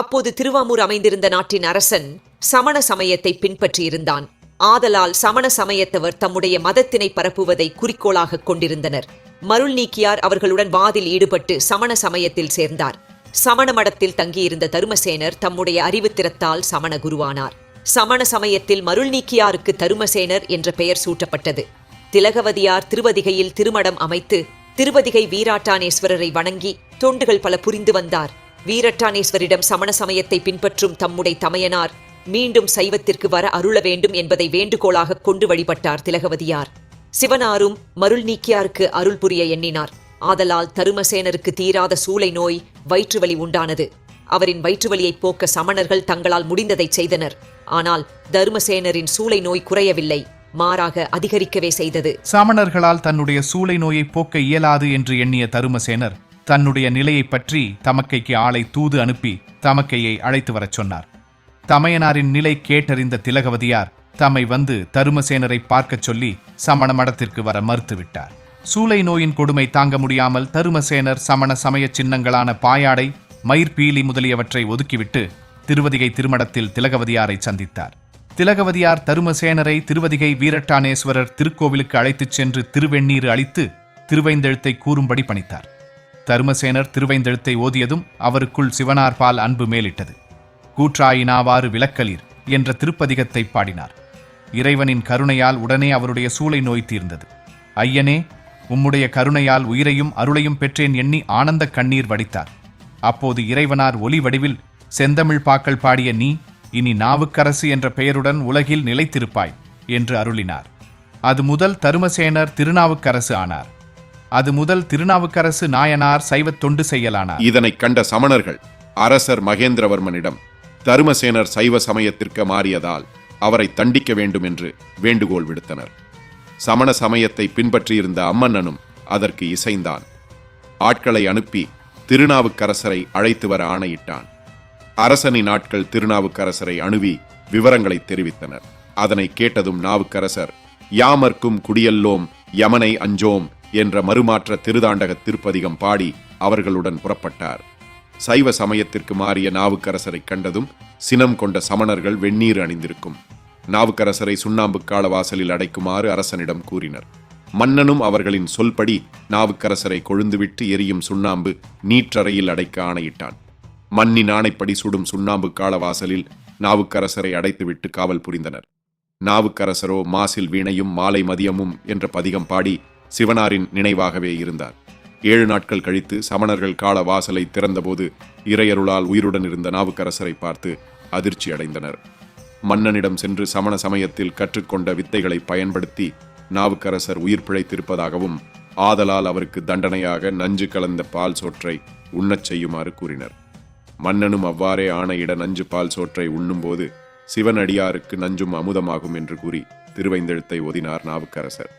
அப்போது திருவாமூர் அமைந்திருந்த நாட்டின் அரசன் சமண சமயத்தை பின்பற்றியிருந்தான். ஆதலால் சமண சமயத்தவர் தம்முடைய மதத்தினை பரப்புவதை குறிக்கோளாக கொண்டிருந்தனர். மருள் நீக்கியார் அவர்களுடன் வாதில் ஈடுபட்டு சமண சமயத்தில் சேர்ந்தார். சமண மடத்தில் தங்கியிருந்த தருமசேனர் தம்முடைய அறிவுத்திறத்தால் சமண குருவானார். சமண சமயத்தில் மருள் நீக்கியாருக்கு தருமசேனர் என்ற பெயர் சூட்டப்பட்டது. திலகவதியார் திருவதிகையில் திருமடம் அமைத்து திருவதிகை வீராட்டானேஸ்வரரை வணங்கி தொண்டுகள் பல புரிந்து வந்தார். வீரட்டானேஸ்வரிடம் சமண சமயத்தை பின்பற்றும் தம்முடைய தமையனார் மீண்டும் சைவத்திற்கு வர அருள வேண்டும் என்பதை வேண்டுகோளாக கொண்டு வழிபட்டார் திலகவதியார். சிவனாரும் மருள் நீக்கியாருக்கு அருள் புரிய எண்ணினார். ஆதலால் தருமசேனருக்கு தீராத சூளை நோய் வயிற்றுவலி உண்டானது. அவரின் வயிற்றுவலியை போக்க சமணர்கள் தங்களால் முடிந்ததைச் செய்தனர். ஆனால் தருமசேனரின் சூளை நோய் குறையவில்லை. மாறாக அதிகரிக்கவே செய்தது. சமணர்களால் தன்னுடைய சூளை நோயை போக்க இயலாது என்று எண்ணிய தருமசேனர் தன்னுடைய நிலையைப் பற்றி தமக்கைக்கு ஆளை தூது அனுப்பி தமக்கையை அழைத்து வரச் சொன்னார். தமையனாரின் நிலை கேட்டறிந்த திலகவதியார் தம்மை வந்து தருமசேனரை பார்க்கச் சொல்லி சமண மடத்திற்கு வர மறுத்துவிட்டார். சூளை நோயின் கொடுமை தாங்க முடியாமல் தருமசேனர் சமண சமய சின்னங்களான பாயாடை மயிர்பீலி முதலியவற்றை ஒதுக்கிவிட்டு திருவதிகை திருமடத்தில் திலகவதியாரை சந்தித்தார். திலகவதியார் தருமசேனரை திருவதிகை வீரட்டானேஸ்வரர் திருக்கோவிலுக்கு அழைத்துச் சென்று திருவெண்ணீர் அளித்து திருவைந்தெழுத்தை கூறும்படி பணித்தார். தருமசேனர் திருவைந்தெழுத்தை ஓதியதும் அவருக்குள் சிவனார்பால் அன்பு மேலிட்டது. கூற்றாயினாவாறு விளக்கலீர் என்ற திருப்பதிகத்தை பாடினார். இறைவனின் கருணையால் உடனே அவருடைய சூளை நோய் தீர்ந்தது. ஐயனே உம்முடைய கருணையால் உயிரையும் அருளையும் பெற்றேன் எண்ணி ஆனந்த கண்ணீர் வடித்தார். அப்போது இறைவனார் ஒலி வடிவில் செந்தமிழ் பாக்கள் பாடிய நீ இனி நாவுக்கரசு என்ற பெயருடன் உலகில் நிலைத்திருப்பாய் என்று அருளினார். அது முதல் தருமசேனர் திருநாவுக்கரசு ஆனார். அது முதல் திருநாவுக்கரசு நாயனார் சைவத் தொண்டு செய்யலானார். இதனை கண்ட சமணர்கள் அரசர் மகேந்திரவர்மனிடம் தருமசேனர் சைவ சமயத்திற்கு மாறியதால் அவரை தண்டிக்க வேண்டும் என்று வேண்டுகோள் விடுத்தனர். சமண சமயத்தை பின்பற்றியிருந்த அம்மன்னனும் அதற்கு இசைந்தான். ஆட்களை அனுப்பி திருநாவுக்கரசரை அழைத்து வர ஆணையிட்டான். அரசனின் ஆட்கள் திருநாவுக்கரசரை அணுவி விவரங்களை தெரிவித்தனர். அதனை கேட்டதும் நாவுக்கரசர் யாமர்க்கும் குடியல்லோம் யமனை அஞ்சோம் என்ற மறுமாற்ற திருதாண்டக திருப்பதிகம் பாடி அவர்களுடன் புறப்பட்டார். சைவ சமயத்திற்கு மாறிய நாவுக்கரசரை கண்டதும் சினம் கொண்ட சமணர்கள் வெந்நீர் அணிந்திருக்கும். நாவுக்கரசரை சுண்ணாம்பு கால வாசலில் அடைக்குமாறு அரசனிடம் கூறினர். மன்னனும் அவர்களின் சொல்படி நாவுக்கரசரை கொழுந்துவிட்டு எரியும் சுண்ணாம்பு நீற்றறையில் அடைக்க ஆணையிட்டான். மண்ணின் ஆணைப்படி சுடும் சுண்ணாம்பு கால வாசலில் நாவுக்கரசரை அடைத்துவிட்டு காவல் புரிந்தனர். நாவுக்கரசரோ மாசில் வீணையும் மாலை மதியமும் என்ற பதிகம் பாடி சிவனாரின் நினைவாகவே இருந்தார். ஏழு நாட்கள் கழித்து சமணர்கள் கால வாசலை திறந்தபோது இறையருளால் உயிருடன் இருந்த நாவுக்கரசரை பார்த்து அதிர்ச்சி அடைந்தனர். மன்னனிடம் சென்று சமண சமயத்தில் கற்றுக்கொண்ட வித்தைகளை பயன்படுத்தி நாவுக்கரசர் உயிர் பிழைத்திருப்பதாகவும் ஆதலால் அவருக்கு தண்டனையாக நஞ்சு கலந்த பால் சோற்றை உண்ணச் செய்யுமாறு கூறினர். மன்னனும் அவ்வாறே ஆணையிட நஞ்சு பால் சோற்றை உண்ணும்போது சிவனடியாருக்கு நஞ்சும் அமுதமாகும் என்று கூறி திருவைந்தெழுத்தை ஒதினார் நாவுக்கரசர்.